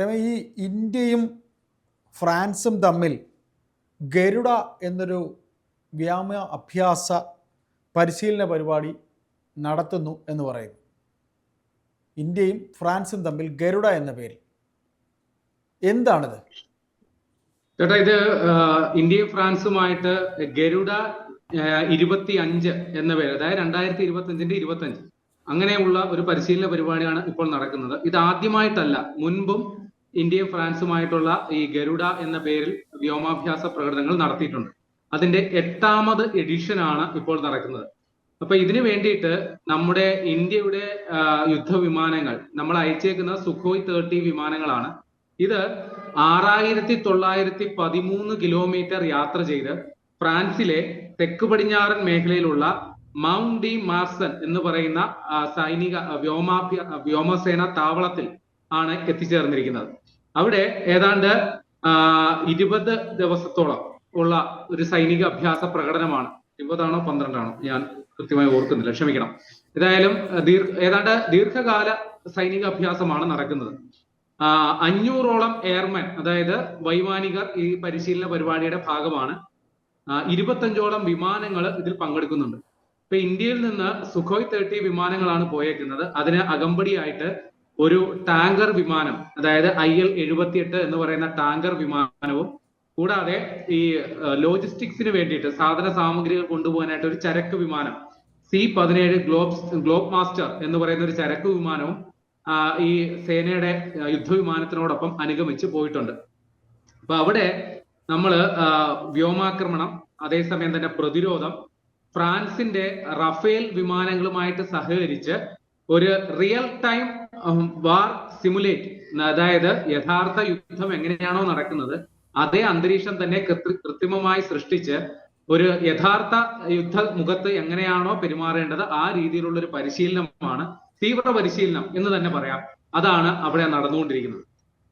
പ്രേമ ഈ ഇന്ത്യയും ഫ്രാൻസും തമ്മിൽ ഗരുഡ എന്നൊരു വ്യാമ അഭ്യാസ പരിശീലന പരിപാടി നടത്തുന്നു എന്ന് പറയുന്നു. ഇന്ത്യയും ഫ്രാൻസും തമ്മിൽ ഗരുഡ എന്ന പേരിൽ. എന്താണിത്? ചേട്ടാ ഇത് ഇന്ത്യയും ഫ്രാൻസുമായിട്ട് ഗരുഡ ഇരുപത്തി അഞ്ച് എന്ന പേര് അതായത് രണ്ടായിരത്തി ഇരുപത്തി അഞ്ചിന്റെ ഇരുപത്തി അഞ്ച് അങ്ങനെയുള്ള ഒരു പരിശീലന പരിപാടിയാണ് ഇപ്പോൾ നടക്കുന്നത്. ഇത് ആദ്യമായിട്ടല്ല. മുൻപും ഇന്ത്യയും ഫ്രാൻസുമായിട്ടുള്ള ഈ ഗരുഡ എന്ന പേരിൽ വ്യോമാഭ്യാസ പ്രകടനങ്ങൾ നടത്തിയിട്ടുണ്ട്. അതിന്റെ എട്ടാമത് എഡിഷനാണ് ഇപ്പോൾ നടക്കുന്നത്. അപ്പൊ ഇതിനു വേണ്ടിയിട്ട് നമ്മുടെ ഇന്ത്യയുടെ യുദ്ധവിമാനങ്ങൾ നമ്മൾ അയച്ചേക്കുന്ന സുഖോയ് തേർട്ടി വിമാനങ്ങളാണ്. ഇത് ആറായിരത്തി തൊള്ളായിരത്തി പതിമൂന്ന് കിലോമീറ്റർ യാത്ര ചെയ്ത് ഫ്രാൻസിലെ തെക്ക് പടിഞ്ഞാറൻ മേഖലയിലുള്ള മൗണ്ട് ഡി മാർസൻ എന്ന് പറയുന്ന സൈനിക വ്യോമാഭ്യ വ്യോമസേന താവളത്തിൽ ആണ് എത്തിച്ചേർന്നിരിക്കുന്നത്. അവിടെ ഏതാണ്ട് ഇരുപത് ദിവസത്തോളം ഉള്ള ഒരു സൈനിക അഭ്യാസ പ്രകടനമാണ്. ഇരുപതാണോ പന്ത്രണ്ടാണോ? ഞാൻ കൃത്യമായി ഓർക്കുന്നില്ല. ക്ഷമിക്കണം. ഏതായാലും ദീർഘ ഏതാണ്ട് ദീർഘകാല സൈനിക അഭ്യാസമാണ് നടക്കുന്നത്. അഞ്ഞൂറോളം എയർമാൻ അതായത് വൈമാനികർ ഈ പരിശീലന പരിപാടിയുടെ ഭാഗമാണ് ഇരുപത്തഞ്ചോളം വിമാനങ്ങൾ ഇതിൽ പങ്കെടുക്കുന്നുണ്ട്. ഇപ്പൊ ഇന്ത്യയിൽ നിന്ന് സുഖോയ് തേർട്ടി വിമാനങ്ങളാണ് പോയേക്കുന്നത്. അതിന് അകമ്പടിയായിട്ട് ഒരു ടാങ്കർ വിമാനം അതായത് ഐ എൽ എഴുപത്തിയെട്ട് എന്ന് പറയുന്ന ടാങ്കർ വിമാനവും കൂടാതെ ഈ ലോജിസ്റ്റിക്സിന് വേണ്ടിയിട്ട് സാധന സാമഗ്രികൾ കൊണ്ടുപോകാനായിട്ട് ഒരു ചരക്ക് വിമാനം സി പതിനേഴ് ഗ്ലോബ് ഗ്ലോബ് മാസ്റ്റർ എന്ന് പറയുന്ന ഒരു ചരക്ക് വിമാനവും ഈ സേനയുടെ യുദ്ധവിമാനത്തിനോടൊപ്പം അനുഗമിച്ച് പോയിട്ടുണ്ട്. അപ്പൊ അവിടെ നമ്മൾ വ്യോമാക്രമണം അതേസമയം തന്നെ പ്രതിരോധം ഫ്രാൻസിന്റെ റഫേൽ വിമാനങ്ങളുമായിട്ട് സഹകരിച്ച് ഒരു റിയൽ ടൈം വാർ സിമുലേറ്റ്. അതായത് യഥാർത്ഥ യുദ്ധം എങ്ങനെയാണോ നടക്കുന്നത് അതേ അന്തരീക്ഷം തന്നെ കൃത്രി- കൃത്രിമമായി സൃഷ്ടിച്ച് ഒരു യഥാർത്ഥ യുദ്ധ മുഖത്ത് എങ്ങനെയാണോ പെരുമാറേണ്ടത് ആ രീതിയിലുള്ള ഒരു പരിശീലനമാണ് തീവ്ര പരിശീലനം എന്ന് തന്നെ പറയാം. അതാണ് അവിടെ നടന്നുകൊണ്ടിരിക്കുന്നത്.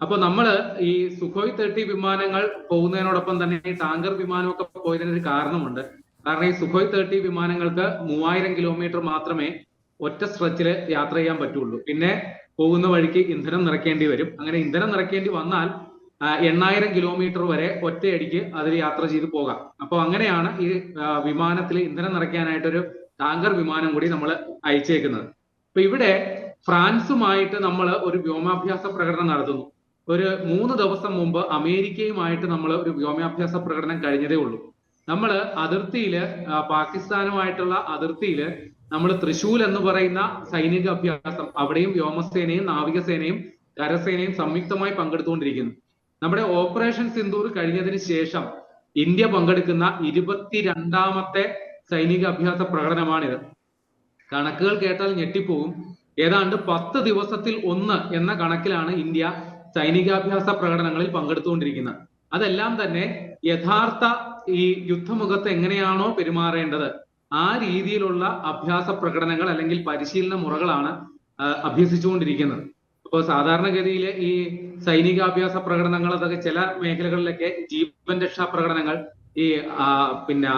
അപ്പൊ നമ്മൾ ഈ സുഖോയ് തേർട്ടി വിമാനങ്ങൾ പോകുന്നതിനോടൊപ്പം തന്നെ ഈ ടാങ്കർ വിമാനമൊക്കെ പോയതിനൊരു കാരണമുണ്ട്. കാരണം ഈ സുഖോയ് തേർട്ടി വിമാനങ്ങൾക്ക് മൂവായിരം കിലോമീറ്റർ മാത്രമേ ഒറ്റ സ്ട്രെച്ചിൽ യാത്ര ചെയ്യാൻ പറ്റുള്ളൂ. പിന്നെ പോകുന്ന വഴിക്ക് ഇന്ധനം നിറയ്ക്കേണ്ടി വരും. അങ്ങനെ ഇന്ധനം നിറയ്ക്കേണ്ടി വന്നാൽ എണ്ണായിരം കിലോമീറ്റർ വരെ ഒറ്റയടിക്ക് അതിൽ യാത്ര ചെയ്ത് പോകാം. അപ്പൊ അങ്ങനെയാണ് ഈ വിമാനത്തിൽ ഇന്ധനം നിറയ്ക്കാനായിട്ടൊരു ടാങ്കർ വിമാനം കൂടി നമ്മൾ അയച്ചേക്കുന്നത്. അപ്പൊ ഇവിടെ ഫ്രാൻസുമായിട്ട് നമ്മൾ ഒരു വ്യോമാഭ്യാസ പ്രകടനം നടത്തുന്നു. ഒരു മൂന്ന് ദിവസം മുമ്പ് അമേരിക്കയുമായിട്ട് നമ്മൾ ഒരു വ്യോമാഭ്യാസ പ്രകടനം കഴിഞ്ഞതേ ഉള്ളൂ. നമ്മൾ അതിർത്തിയിൽ പാകിസ്ഥാനുമായിട്ടുള്ള അതിർത്തിയിൽ നമ്മൾ തൃശൂൽ എന്ന് പറയുന്ന സൈനിക അഭ്യാസം അവിടെയും വ്യോമസേനയും നാവികസേനയും കരസേനയും സംയുക്തമായി പങ്കെടുത്തുകൊണ്ടിരിക്കുന്നു. നമ്മുടെ ഓപ്പറേഷൻ സിന്ദൂർ കഴിഞ്ഞതിന് ശേഷം ഇന്ത്യ പങ്കെടുക്കുന്ന ഇരുപത്തിരണ്ടാമത്തെ സൈനിക അഭ്യാസ പ്രകടനമാണിത്. കണക്കുകൾ കേട്ടാൽ ഞെട്ടിപ്പോകും. ഏതാണ്ട് പത്ത് ദിവസത്തിൽ ഒന്ന് എന്ന കണക്കിലാണ് ഇന്ത്യ സൈനികാഭ്യാസ പ്രകടനങ്ങളിൽ പങ്കെടുത്തുകൊണ്ടിരിക്കുന്നത്. അതെല്ലാം തന്നെ യഥാർത്ഥ ഈ യുദ്ധമുഖത്ത് എങ്ങനെയാണോ പെരുമാറേണ്ടത് ആ രീതിയിലുള്ള അഭ്യാസ പ്രകടനങ്ങൾ അല്ലെങ്കിൽ പരിശീലന മുറകളാണ് അഭ്യസിച്ചുകൊണ്ടിരിക്കുന്നത്. അപ്പോൾ സാധാരണഗതിയിൽ ഈ സൈനികാഭ്യാസ പ്രകടനങ്ങൾ അതൊക്കെ ചില മേഖലകളിലൊക്കെ ജീവൻ രക്ഷാ പ്രകടനങ്ങൾ ഈ പിന്നെ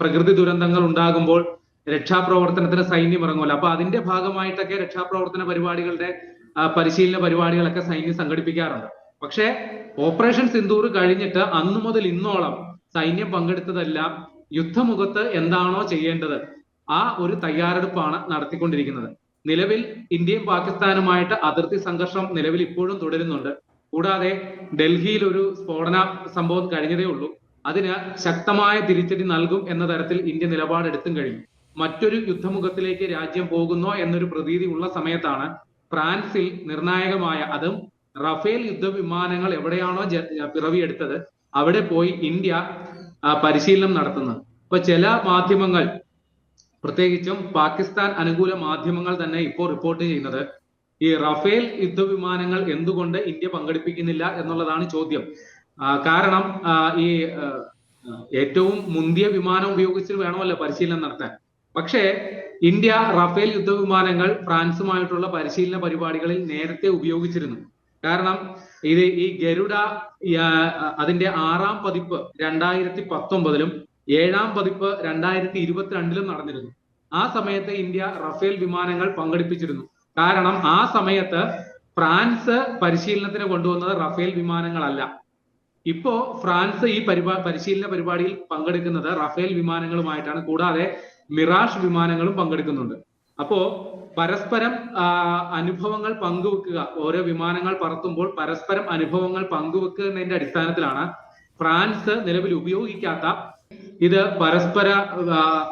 പ്രകൃതി ദുരന്തങ്ങൾ ഉണ്ടാകുമ്പോൾ രക്ഷാപ്രവർത്തനത്തിന് സൈന്യം ഇറങ്ങുമല്ലോ. അപ്പൊ അതിന്റെ ഭാഗമായിട്ടൊക്കെ രക്ഷാപ്രവർത്തന പരിപാടികളുടെ പരിശീലന പരിപാടികളൊക്കെ സൈന്യം സംഘടിപ്പിക്കാറുണ്ട്. പക്ഷേ ഓപ്പറേഷൻ സിന്ദൂർ കഴിഞ്ഞിട്ട് അന്നു മുതൽ ഇന്നോളം സൈന്യം പങ്കെടുത്തതെല്ലാം യുദ്ധമുഖത്ത് എന്താണോ ചെയ്യേണ്ടത് ആ ഒരു തയ്യാറെടുപ്പാണ് നടത്തിക്കൊണ്ടിരിക്കുന്നത്. നിലവിൽ ഇന്ത്യയും പാകിസ്ഥാനുമായിട്ട് അതിർത്തി സംഘർഷം നിലവിൽ ഇപ്പോഴും തുടരുന്നുണ്ട്. കൂടാതെ ഡൽഹിയിൽ ഒരു സ്ഫോടന സംഭവം കഴിഞ്ഞതേ ഉള്ളൂ. അതിന് ശക്തമായ തിരിച്ചടി നൽകും എന്ന തരത്തിൽ ഇന്ത്യ നിലപാടെടുത്തും കഴിഞ്ഞു. മറ്റൊരു യുദ്ധമുഖത്തിലേക്ക് രാജ്യം പോകുന്നോ എന്നൊരു പ്രതീതി ഉള്ള സമയത്താണ് ഫ്രാൻസിൽ നിർണായകമായ അതും റഫേൽ യുദ്ധവിമാനങ്ങൾ എവിടെയാണോ പിറവിയെടുത്തത് അവിടെ പോയി ഇന്ത്യ പരിശീലനം നടത്തുന്നത്. ഇപ്പൊ ചില മാധ്യമങ്ങൾ പ്രത്യേകിച്ചും പാകിസ്ഥാൻ അനുകൂല മാധ്യമങ്ങൾ തന്നെ ഇപ്പോൾ റിപ്പോർട്ട് ചെയ്യുന്നത് ഈ റഫേൽ യുദ്ധവിമാനങ്ങൾ എന്തുകൊണ്ട് ഇന്ത്യ പങ്കെടുപ്പിക്കുന്നില്ല എന്നുള്ളതാണ് ചോദ്യം. കാരണം ഈ ഏറ്റവും മുന്തിയ വിമാനം ഉപയോഗിച്ച് വേണമല്ലോ പരിശീലനം നടത്താൻ. പക്ഷേ ഇന്ത്യ റഫേൽ യുദ്ധവിമാനങ്ങൾ ഫ്രാൻസുമായിട്ടുള്ള പരിശീലന പരിപാടികളിൽ നേരത്തെ ഉപയോഗിച്ചിരുന്നു. കാരണം ഇത് ഈ ഗരുഡ അതിന്റെ ആറാം പതിപ്പ് രണ്ടായിരത്തി പത്തൊമ്പതിലും ഏഴാം പതിപ്പ് രണ്ടായിരത്തി ഇരുപത്തിരണ്ടിലും നടന്നിരുന്നു. ആ സമയത്ത് ഇന്ത്യ റഫേൽ വിമാനങ്ങൾ പങ്കെടുപ്പിച്ചിരുന്നു. കാരണം ആ സമയത്ത് ഫ്രാൻസ് പരിശീലനത്തിന് കൊണ്ടുവന്നത് റഫേൽ വിമാനങ്ങളല്ല. ഇപ്പോ ഫ്രാൻസ് ഈ പരിപാ പരിശീലന പരിപാടിയിൽ പങ്കെടുക്കുന്നത് റഫേൽ വിമാനങ്ങളുമായിട്ടാണ്. കൂടാതെ മിറാഷ് വിമാനങ്ങളും പങ്കെടുക്കുന്നുണ്ട്. അപ്പോ പരസ്പരം അനുഭവങ്ങൾ പങ്കുവെക്കുക. ഓരോ വിമാനങ്ങൾ പറത്തുമ്പോൾ പരസ്പരം അനുഭവങ്ങൾ പങ്കുവെക്കുന്നതിന്റെ അടിസ്ഥാനത്തിലാണ് ഫ്രാൻസ് നിലവിൽ ഉപയോഗിക്കാത്ത ഇത് പരസ്പര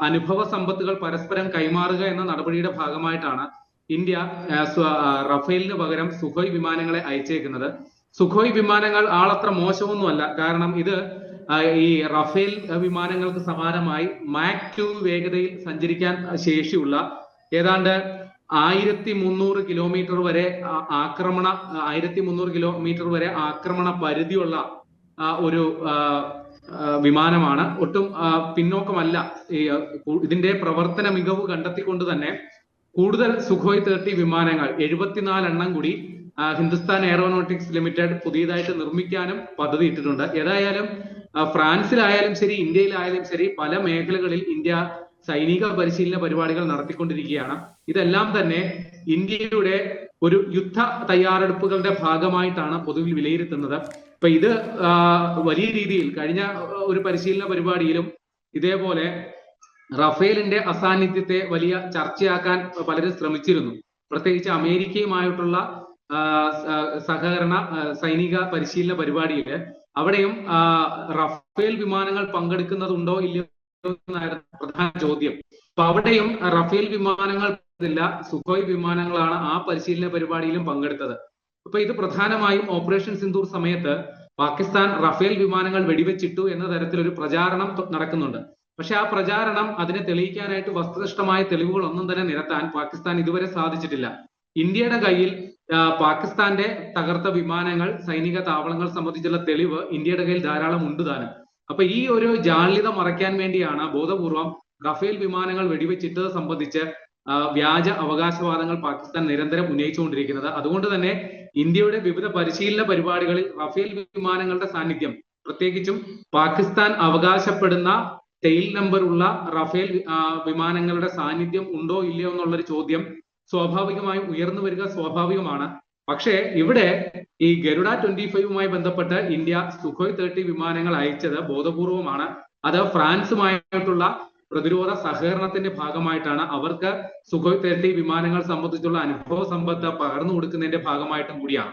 അനുഭവ സമ്പത്തുകൾ പരസ്പരം കൈമാറുക എന്ന നടപടിയുടെ ഭാഗമായിട്ടാണ് ഇന്ത്യ റഫേലിന് പകരം സുഖോയ് വിമാനങ്ങളെ അയച്ചേക്കുന്നത്. സുഖോയ് വിമാനങ്ങൾ ആളത്ര മോശമൊന്നുമല്ല. കാരണം ഇത് ഈ റഫേൽ വിമാനങ്ങൾക്ക് സമാനമായി മാക് ടു വേഗതയിൽ സഞ്ചരിക്കാൻ ശേഷിയുള്ള ഏതാണ്ട് ആയിരത്തി മുന്നൂറ് കിലോമീറ്റർ വരെ ആക്രമണ ആയിരത്തി മുന്നൂറ് കിലോമീറ്റർ വരെ ആക്രമണ പരിധിയുള്ള ഒരു വിമാനമാണ്. ഒട്ടും പിന്നോക്കമല്ല. ഇതിന്റെ പ്രവർത്തന മികവ് കണ്ടെത്തിക്കൊണ്ട് തന്നെ കൂടുതൽ സുഖോയ് തേർട്ടി വിമാനങ്ങൾ എഴുപത്തിനാല് എണ്ണം കൂടി ഹിന്ദുസ്ഥാൻ എയറോനോട്ടിക്സ് ലിമിറ്റഡ് പുതിയതായിട്ട് നിർമ്മിക്കാനും പദ്ധതി ഇട്ടിട്ടുണ്ട്. ഏതായാലും ഫ്രാൻസിലായാലും ശരി ഇന്ത്യയിലായാലും ശരി പല മേഖലകളിൽ ഇന്ത്യ സൈനിക പരിശീലന പരിപാടികൾ നടത്തിക്കൊണ്ടിരിക്കുകയാണ്. ഇതെല്ലാം തന്നെ ഇന്ത്യയുടെ ഒരു യുദ്ധ തയ്യാറെടുപ്പുകളുടെ ഭാഗമായിട്ടാണ് പൊതുവിൽ വിലയിരുത്തുന്നത്. ഇപ്പൊ ഇത് വലിയ രീതിയിൽ കഴിഞ്ഞ ഒരു പരിശീലന പരിപാടിയിലും ഇതേപോലെ റഫേലിന്റെ അസാന്നിധ്യത്തെ വലിയ ചർച്ചയാക്കാൻ പലരും ശ്രമിച്ചിരുന്നു. പ്രത്യേകിച്ച് അമേരിക്കയുമായിട്ടുള്ള സഹകരണ സൈനിക പരിശീലന പരിപാടിയിൽ അവിടെയും റഫേൽ വിമാനങ്ങൾ പങ്കെടുക്കുന്നതുണ്ടോ ഇല്ലയോ എന്നായിരുന്നു പ്രധാന ചോദ്യം. അപ്പൊ അവിടെയും റഫേൽ വിമാനങ്ങൾ ഇല്ല സുഖോയ് വിമാനങ്ങളാണ് ആ പരിശീലന പരിപാടിയിലും പങ്കെടുത്തത്. അപ്പൊ ഇത് പ്രധാനമായും ഓപ്പറേഷൻ സിന്ദൂർ സമയത്ത് പാകിസ്ഥാൻ റഫേൽ വിമാനങ്ങൾ വെടിവെച്ചിട്ടു എന്ന തരത്തിലൊരു പ്രചാരണം നടക്കുന്നുണ്ട്. പക്ഷെ ആ പ്രചാരണം അതിനെ തെളിയിക്കാനായിട്ട് വസ്തുനിഷ്ഠമായ തെളിവുകൾ ഒന്നും തന്നെ നിരത്താൻ പാകിസ്ഥാൻ ഇതുവരെ സാധിച്ചിട്ടില്ല. ഇന്ത്യയുടെ കയ്യിൽ പാകിസ്ഥാന്റെ തകർത്ത വിമാനങ്ങൾ സൈനിക താവളങ്ങൾ സംബന്ധിച്ചുള്ള തെളിവ് ഇന്ത്യയുടെ കയ്യിൽ ധാരാളം ഉണ്ട് താനും. അപ്പൊ ഈ ഒരു ജാള്യത മറയ്ക്കാൻ വേണ്ടിയാണ് ബോധപൂർവം റഫേൽ വിമാനങ്ങൾ വെടിവെച്ചിട്ടത് സംബന്ധിച്ച് വ്യാജ അവകാശവാദങ്ങൾ പാകിസ്ഥാൻ നിരന്തരം ഉന്നയിച്ചുകൊണ്ടിരിക്കുന്നത്. അതുകൊണ്ട് തന്നെ ഇന്ത്യയുടെ വിവിധ പരിശീലന പരിപാടികളിൽ റഫേൽ വിമാനങ്ങളുടെ സാന്നിധ്യം പ്രത്യേകിച്ചും പാകിസ്ഥാൻ അവകാശപ്പെടുന്ന ടെയിൽ നമ്പർ ഉള്ള റഫേൽ വിമാനങ്ങളുടെ സാന്നിധ്യം ഉണ്ടോ ഇല്ലയോ എന്നുള്ളൊരു ചോദ്യം സ്വാഭാവികമായും ഉയർന്നു വരിക സ്വാഭാവികമാണ്. പക്ഷേ ഇവിടെ ഈ ഗരുഡ ട്വന്റി ഫൈവുമായി ബന്ധപ്പെട്ട് ഇന്ത്യ സുഖോയ് തേർട്ടി വിമാനങ്ങൾ അയച്ചത് ബോധപൂർവമാണ്. അത് ഫ്രാൻസുമായിട്ടുള്ള പ്രതിരോധ സഹകരണത്തിന്റെ ഭാഗമായിട്ടാണ്. അവർക്ക് സുഖോയ് തേർട്ടി വിമാനങ്ങൾ സംബന്ധിച്ചുള്ള അനുഭവ സമ്പത്ത് പകർന്നു കൊടുക്കുന്നതിന്റെ ഭാഗമായിട്ടും കൂടിയാണ്.